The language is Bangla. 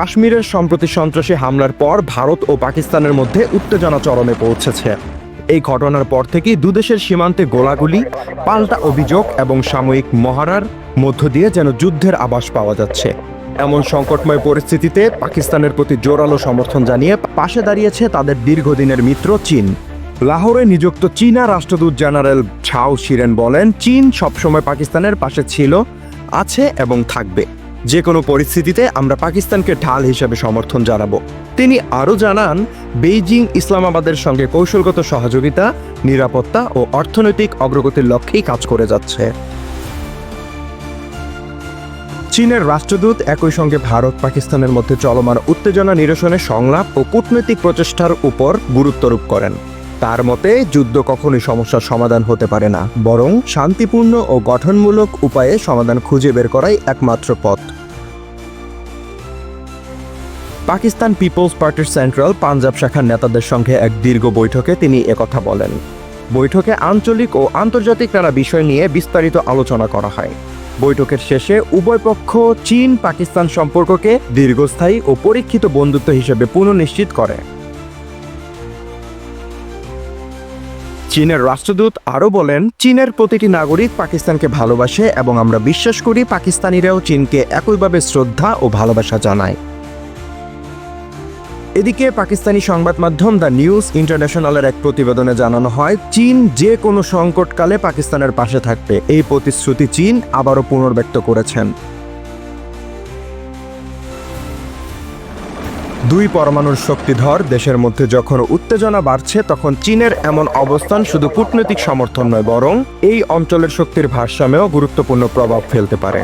কাশ্মীরের সম্প্রতি সন্ত্রাসী হামলার পর ভারত ও পাকিস্তানের মধ্যে উত্তেজনা চরমে পৌঁছেছে। এই ঘটনার পর থেকেই দুদেশের সীমান্তে গোলাগুলি, পাল্টা অভিযোগ এবং সাময়িক মহারার মধ্য দিয়ে যেন যুদ্ধের আভাস পাওয়া যাচ্ছে। এমন সংকটময় পরিস্থিতিতে পাকিস্তানের প্রতি জোরালো সমর্থন জানিয়ে পাশে দাঁড়িয়েছে তাদের দীর্ঘদিনের মিত্র চীন। লাহোরে নিযুক্ত চীনা রাষ্ট্রদূত জেনারেল ছাও শিরেন বলেন, চীন সবসময় পাকিস্তানের পাশে ছিল, আছে এবং থাকবে। যে কোনো পরিস্থিতিতে আমরা পাকিস্তানকে ঢাল হিসেবে সমর্থন জানাব। তিনি আরও জানান, বেইজিং ইসলামাবাদের সঙ্গে কৌশলগত সহযোগিতা, নিরাপত্তা ও অর্থনৈতিক অগ্রগতির লক্ষ্যেই কাজ করে যাচ্ছে। চীনের রাষ্ট্রদূত একই সঙ্গে ভারত, পাকিস্তানের মধ্যে চলমান উত্তেজনা নিরসনে সংলাপ ও কূটনৈতিক প্রচেষ্টার উপর গুরুত্বারোপ করেন। তার মতে, যুদ্ধ কখনোই সমস্যার সমাধান হতে পারে না, বরং শান্তিপূর্ণ ও গঠনমূলক উপায়ে সমাধান খুঁজে বের করাই একমাত্র পথ। পাকিস্তান পিপলস পার্টির সেন্ট্রাল পাঞ্জাব শাখার নেতাদের সঙ্গে এক দীর্ঘ বৈঠকে তিনি একথা বলেন। বৈঠকে আঞ্চলিক ও আন্তর্জাতিক নানা বিষয় নিয়ে বিস্তারিত আলোচনা করা হয়। বৈঠকের শেষে উভয় পক্ষ চীন পাকিস্তান সম্পর্ককে দীর্ঘস্থায়ী ও পরীক্ষিত বন্ধুত্ব হিসেবে পুনঃনিশ্চিত করে। চীনের রাষ্ট্রদূত আরও বলেন, চীনের প্রতিটি নাগরিক পাকিস্তানকে ভালোবাসে এবং আমরা বিশ্বাস করি পাকিস্তানিরাও চীনকে একইভাবে শ্রদ্ধা ও ভালোবাসা জানায়। এদিকে পাকিস্তানি সংবাদ মাধ্যম দ্য নিউজ ইন্টারন্যাশনালের এক প্রতিবেদনে জানানো হয়, চীন যে কোনো সংকটকালে পাকিস্তানের পাশে থাকবে। এই প্রতিশ্রুতি চীন আবারও পুনর্ব্যক্ত করেছেন। দুই পরমাণুর শক্তিধর দেশের মধ্যে যখন উত্তেজনা বাড়ছে, তখন চীনের এমন অবস্থান শুধু কূটনৈতিক সমর্থন নয়, বরং এই অঞ্চলের শক্তির ভারসাম্যেও গুরুত্বপূর্ণ প্রভাব ফেলতে পারে।